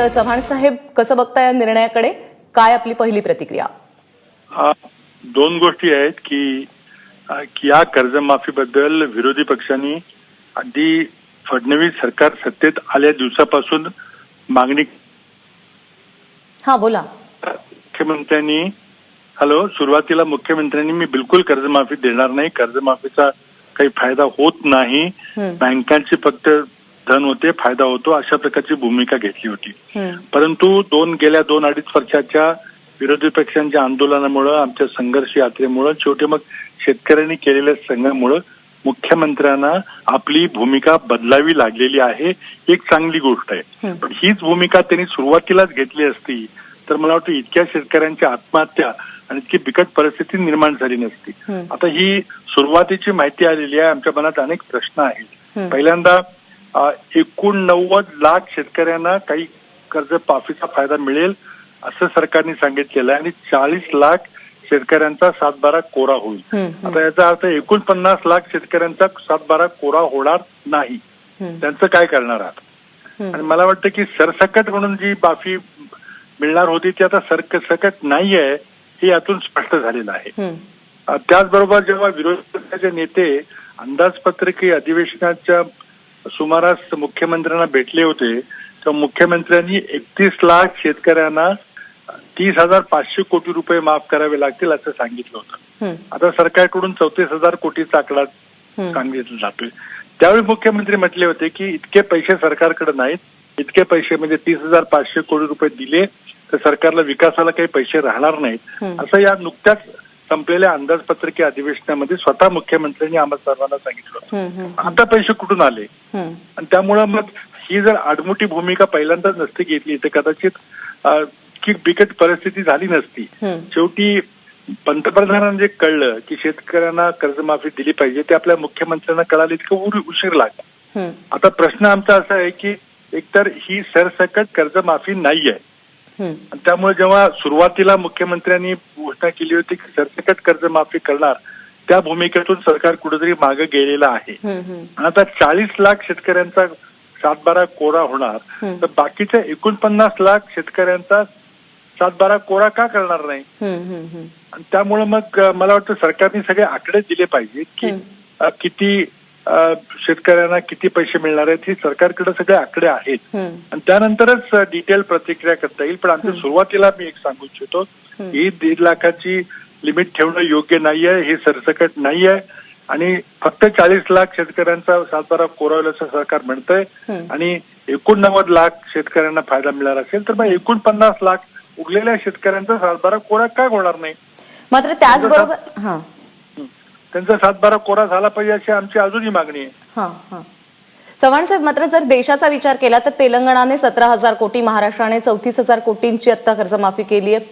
तर चव्हाण साहेब कसं बघता या निर्णयाकडे? काय आपली पहिली प्रतिक्रिया? दोन गोष्टी आहेत की या कर्जमाफीबद्दल विरोधी पक्षांनी अगदी फडणवीस सरकार सत्तेत आल्या दिवसापासून मागणी हा बोला. मुख्यमंत्र्यांनी हॅलो सुरुवातीला मुख्यमंत्र्यांनी मी बिलकुल कर्जमाफी देणार नाही. कर्जमाफीचा काही फायदा होत नाही. बँकांची फक्त धन होते फायदा होतो अशा प्रकारची भूमिका घेतली होती. परंतु दोन गेल्या दोन अडीच वर्षाच्या विरोधी पक्षांच्या आंदोलनामुळं आमच्या संघर्ष यात्रेमुळं शेवटी मग शेतकऱ्यांनी केलेल्या संघामुळं मुख्यमंत्र्यांना आपली भूमिका बदलावी लागलेली आहे ही एक चांगली गोष्ट आहे. पण हीच भूमिका त्यांनी सुरुवातीलाच घेतली असती तर मला वाटतं इतक्या शेतकऱ्यांच्या आत्महत्या आणि इतकी बिकट परिस्थिती निर्माण झाली नसती. आता ही सुरुवातीची माहिती आलेली आहे आमच्या मनात अनेक प्रश्न आहेत. पहिल्यांदा एकोणनव्वद लाख शेतकऱ्यांना काही कर्ज माफीचा फायदा मिळेल असं सरकारने सांगितलेलं आहे आणि चाळीस लाख शेतकऱ्यांचा सातबारा कोरा होईल. आता याचा अर्थ एकोणपन्नास लाख शेतकऱ्यांचा सातबारा कोरा होणार नाही. त्यांचं काय करणार आहात. आणि मला वाटतं की सरसकट म्हणून जी माफी मिळणार होती ती आता सरसकट नाही आहे हे यातून स्पष्ट झालेलं आहे हं. त्याचबरोबर जेव्हा विरोधी पक्षाचे नेते अंदाजपत्रकीय अधिवेशनाच्या सुमारास मुख्यमंत्र्यांना भेटले होते तेव्हा मुख्यमंत्र्यांनी एकतीस लाख शेतकऱ्यांना तीस हजार पाचशे कोटी रुपये माफ करावे लागतील असं सांगितलं होतं. आता सरकारकडून चौतीस हजार कोटीचा आकडा. सांगितला जातोय त्यावेळी मुख्यमंत्री म्हटले होते की इतके पैसे सरकारकडे नाहीत इतके पैसे म्हणजे तीस हजार पाचशे कोटी रुपये दिले तर सरकारला विकासाला काही पैसे राहणार नाहीत. असं या नुकत्याच संपलेल्या अंदाजपत्रकीय अधिवेशनामध्ये स्वतः मुख्यमंत्र्यांनी आम्हा सर्वांना सांगितलं. आता पैसे कुठून आले. आणि त्यामुळं मग ही जर आडमुठी भूमिका पहिल्यांदाच नसती घेतली तर कदाचित की बिकट परिस्थिती झाली नसती. शेवटी पंतप्रधानांना जे कळलं की शेतकऱ्यांना कर्जमाफी दिली पाहिजे ते आपल्या मुख्यमंत्र्यांना कळालं इतकं उर- उशीर लागला. आता प्रश्न आमचा असा आहे की एकतर ही सरसकट कर्जमाफी नाही आहे त्यामुळे जेव्हा सुरुवातीला मुख्यमंत्र्यांनी घोषणा केली होती की सरसकट कर्जमाफी करणार त्या भूमिकेतून सरकार कुठेतरी मागे गेलेलं आहे. आता चाळीस लाख शेतकऱ्यांचा सातबारा कोरा होणार. तर बाकीच्या एकोणपन्नास लाख शेतकऱ्यांचा सातबारा कोरा का करणार नाही? त्यामुळे मग मला वाटतं सरकारने सगळे आकडे दिले पाहिजेत की किती शेतकऱ्यांना किती पैसे मिळणार आहेत हे सरकारकडे सगळे आकडे आहेत. आणि त्यानंतरच डिटेल प्रतिक्रिया करता येईल पण आमच्या सुरुवातीला मी एक सांगू इच्छितो हं. दीड लाखाची लिमिट ठेवणं योग्य नाही आहे हे सरसकट नाही आहे आणि फक्त चाळीस लाख शेतकऱ्यांचा सातबारा कोरा होईल असं सरकार म्हणतंय. आणि एकोणनव्वद लाख शेतकऱ्यांना फायदा मिळणार असेल तर मग एकोणपन्नास लाख उरलेल्या शेतकऱ्यांचा सातबारा कोरा का होणार नाही मात्र त्याचबरोबर. त्यांचा सातबारा कोरा झाला पाहिजे अशी आमची अजूनही मागणी आहे. हा हा. चव्हाण साहेब मात्र जर देशाचा विचार केला तर तेलंगणाने सतरा हजार कोटी महाराष्ट्राने चौतीस हजार कोटींची आत्ता कर्जमाफी केली आहे.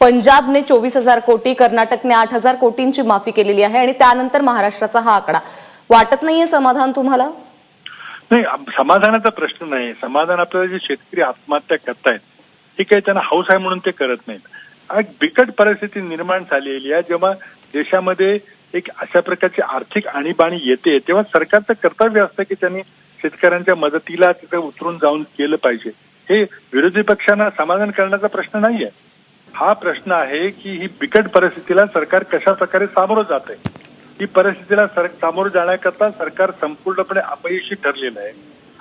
पंजाबने चोवीस हजार कोटी कर्नाटकने आठ हजार कोटींची माफी केलेली आहे आणि त्यानंतर महाराष्ट्राचा हा आकडा. वाटत नाहीये समाधान तुम्हाला? नाही समाधानाचा प्रश्न नाही. समाधान आपल्याला जे शेतकरी आत्महत्या करतायत हे काही त्यांना हौस आहे म्हणून ते करत नाहीत. एक बिकट परिस्थिती निर्माण झालेली आहे जेव्हा देशामध्ये एक अशा प्रकारची आर्थिक आणीबाणी येते. तेव्हा सरकारचं कर्तव्य असतं की त्यांनी शेतकऱ्यांच्या मदतीला तिथे उतरून जाऊन केलं पाहिजे. हे विरोधी पक्षांना समाधान करण्याचा प्रश्न नाहीये. हा प्रश्न आहे की ही बिकट परिस्थितीला सरकार कशा प्रकारे सामोरं जात आहे ही परिस्थितीला सर सामोरं जाण्याकरता सरकार संपूर्णपणे अपयशी ठरलेलं आहे.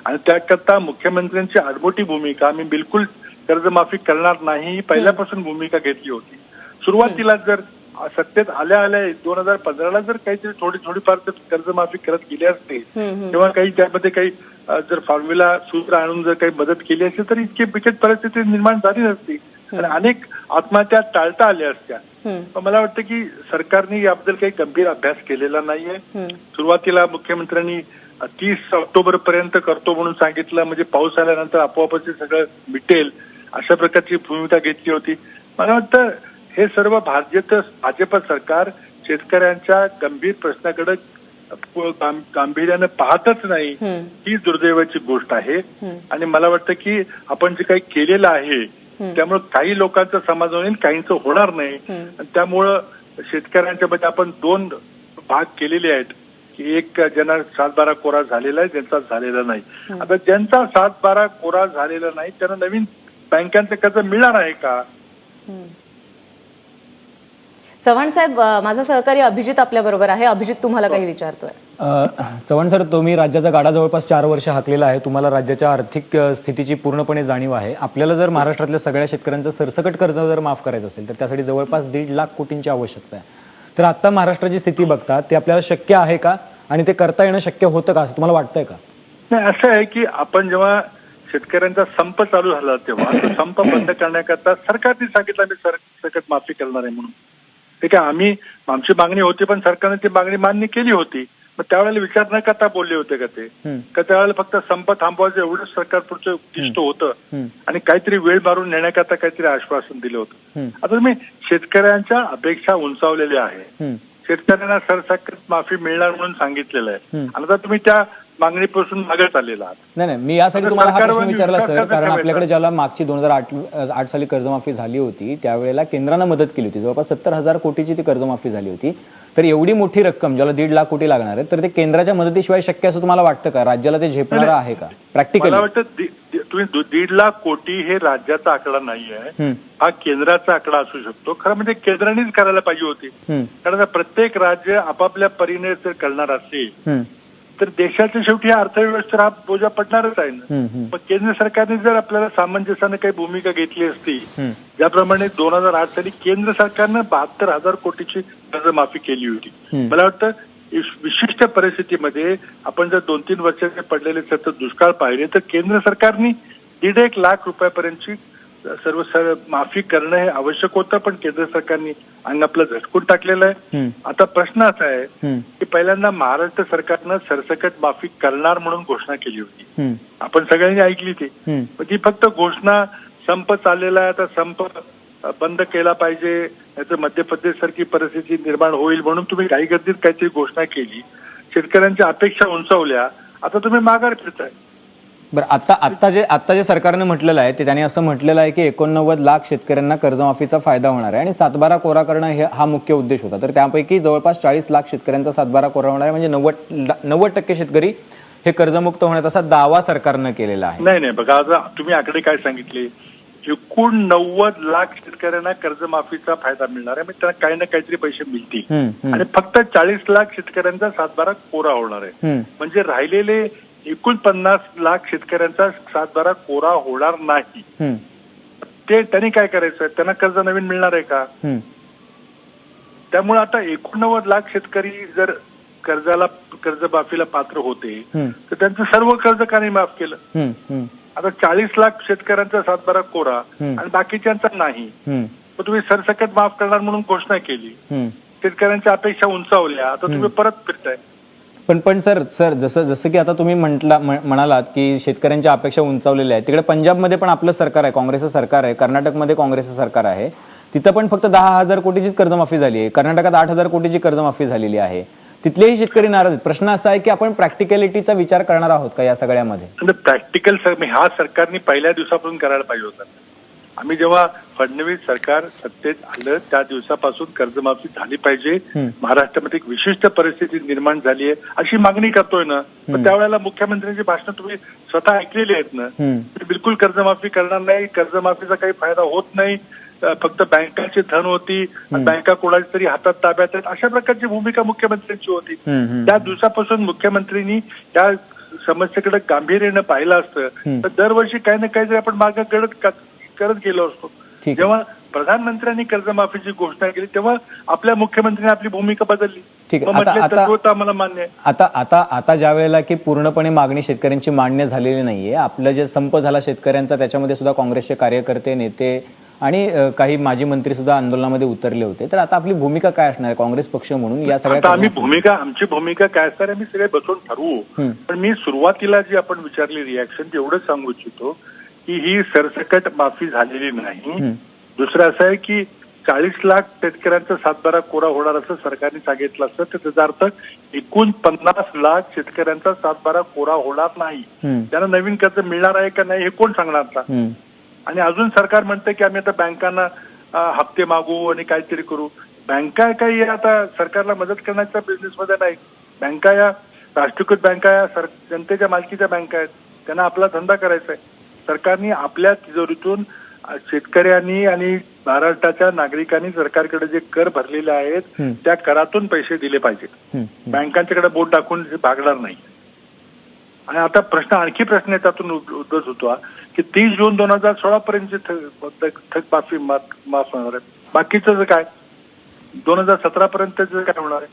आणि त्याकरता मुख्यमंत्र्यांची आडमोठी भूमिका मी बिलकुल कर्जमाफी करणार नाही ही पहिल्यापासून भूमिका घेतली होती. सुरुवातीला जर सत्तेत आल्या आल्या दोन हजार पंधराला जर काहीतरी थोडी थोडीफार जर कर्जमाफी करत गेले असते. तेव्हा काही त्यामध्ये काही जर फॉर्म्युला सूत्र आणून जर काही मदत केली असेल तर इतकी बिकट परिस्थिती निर्माण झाली नसती. आणि अनेक आत्महत्या टाळता आल्या असत्या. पण मला वाटतं की सरकारने याबद्दल काही गंभीर अभ्यास केलेला नाहीये. सुरुवातीला मुख्यमंत्र्यांनी तीस ऑक्टोबर पर्यंत करतो म्हणून सांगितलं म्हणजे पाऊस आल्यानंतर आपोआपच सगळं मिटेल अशा प्रकारची भूमिका घेतली होती. मला वाटतं हे सर्व भाजप भाजप सरकार शेतकऱ्यांच्या गंभीर प्रश्नाकडे गांभीर्यानं पाहतच नाही ही दुर्दैवाची गोष्ट आहे. आणि मला वाटतं की आपण जे काही केलेलं आहे त्यामुळे काही लोकांचं समाधान होईल काहींचं होणार नाही. आणि त्यामुळं शेतकऱ्यांच्या मध्ये आपण दोन भाग केलेले आहेत की एक ज्यांना सात बारा कोरा झालेला आहे ज्यांचा झालेला नाही. आता ज्यांचा सात बारा कोरा झालेला नाही त्यांना नवीन बँकांचं कर्ज मिळणार आहे का? चव्हाण साहेब माझा सहकारी अभिजित आपल्या बरोबर आहे. अभिजित तुम्हाला काही विचारतोय. अ, चव्हाण सर तुम्ही राज्याचा गाडा जवळपास चार वर्ष हाकलेला आहे. तुम्हाला राज्याच्या आर्थिक स्थितीची पूर्णपणे जाणीव आहे. आपल्याला जर महाराष्ट्रातल्या सगळ्या शेतकऱ्यांचं सरसकट कर्ज जर माफ करायचं असेल तर त्यासाठी जवळपास दीड लाख कोटींची आवश्यकता आहे. तर आता महाराष्ट्राची स्थिती बघता ते आपल्याला शक्य आहे का? आणि ते करता येणं शक्य होतं का? असं तुम्हाला वाटतंय का? नाही असं आहे की आपण जेव्हा शेतकऱ्यांचा संप चालू झाला तेव्हा संप बंद करण्याकरता सरकारने सांगितलं आम्ही सर सकट माफी करणार आहे म्हणून. ठीक आहे आम्ही आमची मागणी होती पण सरकारने ती मागणी मान्य केली होती मग त्यावेळेला विचार न करता बोलले होते का ते. का त्यावेळेला फक्त संप थांबवायचं एवढंच सरकार पुढचं उद्दिष्ट होतं. आणि काहीतरी वेळ मारून नेण्याकरता काहीतरी आश्वासन दिलं होतं. आता तुम्ही शेतकऱ्यांच्या अपेक्षा उंचावलेल्या आहे. शेतकऱ्यांना सरसकट माफी मिळणार म्हणून सांगितलेलं आहे. आणि आता तुम्ही त्या मागणीपासून मागे चाललेला आहात. नाही नाही मी यासाठी तुम्हाला हा प्रश्न विचारला सर कारण? आपल्याकडे ज्याला मागची दोन हजार आठ आठ साली कर्जमाफी झाली होती त्यावेळेला केंद्रानं मदत केली होती. जवळपास सत्तर हजार कोटीची ती कर्जमाफी झाली होती. तर एवढी मोठी रक्कम ज्याला दीड लाख कोटी लागणार आहे तर ते केंद्राच्या मदतीशिवाय शक्य असं तुम्हाला वाटतं का? राज्याला ते झेपणार आहे का? प्रॅक्टिकली वाटतं तुम्ही दीड लाख कोटी हे राज्याचा आकडा नाही आहे हा केंद्राचा आकडा असू शकतो. खरं म्हणजे केंद्रानेच करायला पाहिजे होती. कारण प्रत्येक राज्य आपापल्या परीने जर करणार असेल तर देशाच्या शेवटी अर्थव्यवस्थेवर हा बोजा पडणारच आहे ना. मग केंद्र सरकारने जर आपल्याला सामंजस्याने काही भूमिका घेतली असती ज्याप्रमाणे दोन हजार आठ साली केंद्र सरकारनं बहात्तर हजार कोटीची कर्जमाफी केली होती. मला वाटतं विशिष्ट परिस्थितीमध्ये आपण जर दोन तीन वर्षाचे पडलेले सतत दुष्काळ पाहिले तर केंद्र सरकारने दीड एक लाख रुपयापर्यंतची सर्व सर माफी करणं हे आवश्यक होतं पण केंद्र सरकारने अंग आपलं झटकून टाकलेलं आहे. आता प्रश्न असा आहे की पहिल्यांदा महाराष्ट्र सरकारनं सरसकट माफी करणार म्हणून घोषणा केली होती. आपण सगळ्यांनी ऐकली ती. ती फक्त घोषणा संप चाललेला आहे आता संप बंद केला पाहिजे याचं मध्य प्रदेश सारखी परिस्थिती निर्माण होईल म्हणून तुम्ही काही गर्दीत काहीतरी घोषणा केली. शेतकऱ्यांच्या अपेक्षा उंचावल्या. आता तुम्ही माघार फिरताय. बरं आता आता जे आता जे सरकारने म्हटलेलं आहे ते त्यांनी असं म्हटलेलं आहे की एकोणनव्वद लाख शेतकऱ्यांना कर्जमाफीचा फायदा होणार आहे आणि सातबारा कोरा करणं हे हा मुख्य उद्देश होता. तर त्यापैकी जवळपास चाळीस लाख शेतकऱ्यांचा सातबारा कोरा होणार आहे म्हणजे नव्वद नव्वद टक्के शेतकरी हे कर्जमुक्त होण्याचा असा दावा सरकारनं केलेला आहे. नाही नाही बघा आता तुम्ही आकडे काय सांगितले? एकूण नव्वद लाख शेतकऱ्यांना कर्जमाफीचा फायदा मिळणार आहे म्हणजे त्यांना काही ना काहीतरी पैसे मिळतील. आणि फक्त चाळीस लाख शेतकऱ्यांचा सातबारा कोरा होणार आहे. म्हणजे राहिलेले एकूण पन्नास लाख शेतकऱ्यांचा सातबारा कोरा होणार नाही. ते त्यांनी काय करायचं? त्यांना कर्ज नवीन मिळणार आहे का. त्यामुळे आता एकोणनव्वद लाख शेतकरी जर कर्जाला कर्जमाफीला पात्र होते तर त्यांचं सर्व कर्ज का नाही माफ केलं आता चाळीस लाख शेतकऱ्यांचा सातबारा कोरा. आणि बाकीच्यांचा नाही. मग तुम्ही सरसकट माफ करणार म्हणून घोषणा केली. शेतकऱ्यांच्या अपेक्षा उंचावल्या. आता तुम्ही परत फिरताय. पण पण सर सर जसं जसं की आता तुम्ही म्हटला म्हणालात की शेतकऱ्यांच्या अपेक्षा उंचावलेल्या आहेत. तिकडे पंजाबमध्ये पण आपलं सरकार आहे काँग्रेसचं सरकार आहे कर्नाटकमध्ये काँग्रेसचं सरकार आहे. तिथं पण फक्त दहा हजार कोटीचीच कर्जमाफी झाली आहे. कर्नाटकात आठ हजार कोटीची कर्जमाफी झालेली आहे. तिथलेही शेतकरी नाराज आहेत. प्रश्न असा आहे की आपण प्रॅक्टिकॅलिटीचा विचार करणार आहोत का या सगळ्यामध्ये? म्हणजे प्रॅक्टिकल सर हा सरकारने पहिल्या दिवसापासून करायला पाहिजे होता. आम्ही जेव्हा फडणवीस सरकार सत्तेत आलं त्या दिवसापासून कर्जमाफी झाली पाहिजे. महाराष्ट्रामध्ये एक विशिष्ट परिस्थिती निर्माण झाली आहे. अशी मागणी करतोय ना पण त्यावेळेला मुख्यमंत्र्यांची भाषणं तुम्ही स्वतः ऐकलेली आहेत ना बिलकुल कर्जमाफी करणार नाही. कर्जमाफीचा काही फायदा होत नाही. फक्त बँकांची धन होती. बँका कोणाच्या तरी हातात ताब्यात आहेत. अशा प्रकारची भूमिका मुख्यमंत्र्यांची होती. त्या दिवसापासून मुख्यमंत्र्यांनी त्या समस्येकडे गांभीर्यानं पाहिलं असतं. तर दरवर्षी काही ना काहीतरी आपण मागे करत गेलो असतो. जेव्हा प्रधानमंत्र्यांनी कर्जमाफीची घोषणा केली तेव्हा आपल्या मुख्यमंत्र्यांनी आपली भूमिका बदलली. ठीक आम्हाला मान्य आता आता आता ज्या वेळेला की पूर्णपणे मागणी शेतकऱ्यांची मान्य झालेली नाहीये आपलं जे संप झाला शेतकऱ्यांचा त्याच्यामध्ये सुद्धा काँग्रेसचे कार्यकर्ते नेते आणि काही माजी मंत्री सुद्धा आंदोलनामध्ये उतरले होते. तर आता आपली भूमिका काय असणार आहे काँग्रेस पक्ष म्हणून? या सगळ्या आम्ही भूमिका आमची भूमिका काय असणार आम्ही सगळे बसून ठरवू. पण मी सुरुवातीला जी आपण विचारली रिॲक्शन तेवढंच सांगू इच्छितो की ही सरसकट माफी झालेली नाही. दुसरं असं आहे की चाळीस लाख शेतकऱ्यांचा सातबारा कोरा होणार असं सरकारने सांगितलं असतं. तर त्याचा अर्थ एकूण पन्नास लाख शेतकऱ्यांचा सातबारा कोरा होणार नाही. त्यांना नवीन कर्ज मिळणार आहे का नाही हे कोण सांगणार आता? हम्म, आणि अजून सरकार म्हणतं की आम्ही आता बँकांना हप्ते मागू आणि काहीतरी करू. बँका काही आता सरकारला मदत करण्याच्या बिझनेसमध्ये नाही. बँका या राष्ट्रीयकृत बँका या सर जनतेच्या मालकीच्या बँका आहेत. त्यांना आपला धंदा करायचा आहे. सरकारने आपल्या तिजोरीतून शेतकऱ्यांनी आणि महाराष्ट्राच्या नागरिकांनी सरकारकडे जे कर भरलेले आहेत. त्या करातून पैसे दिले पाहिजेत. बँकांच्याकडे बोट दाखवून हे भागणार नाही. आणि आता प्रश्न आणखी प्रश्न उद- उद्भवत होतो की तीस जून दोन हजार सोळा पर्यंत थकमाफी माफ माफ होणार आहे. बाकीचं काय? दोन हजार सतरा पर्यंत काय होणार आहे?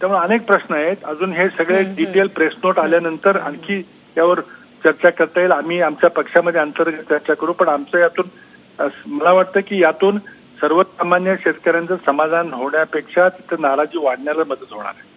त्यामुळे अनेक प्रश्न आहेत. अजून हे सगळे डिटेल प्रेस नोट आल्यानंतर आणखी यावर चर्चा करता येईल. आम्ही आमच्या पक्षामध्ये अंतर्गत चर्चा करू पण आमचं यातून मला वाटतं की यातून सर्वसामान्य शेतकऱ्यांचं समाधान होण्यापेक्षा तिथं नाराजी वाढण्याला मदत होणार आहे.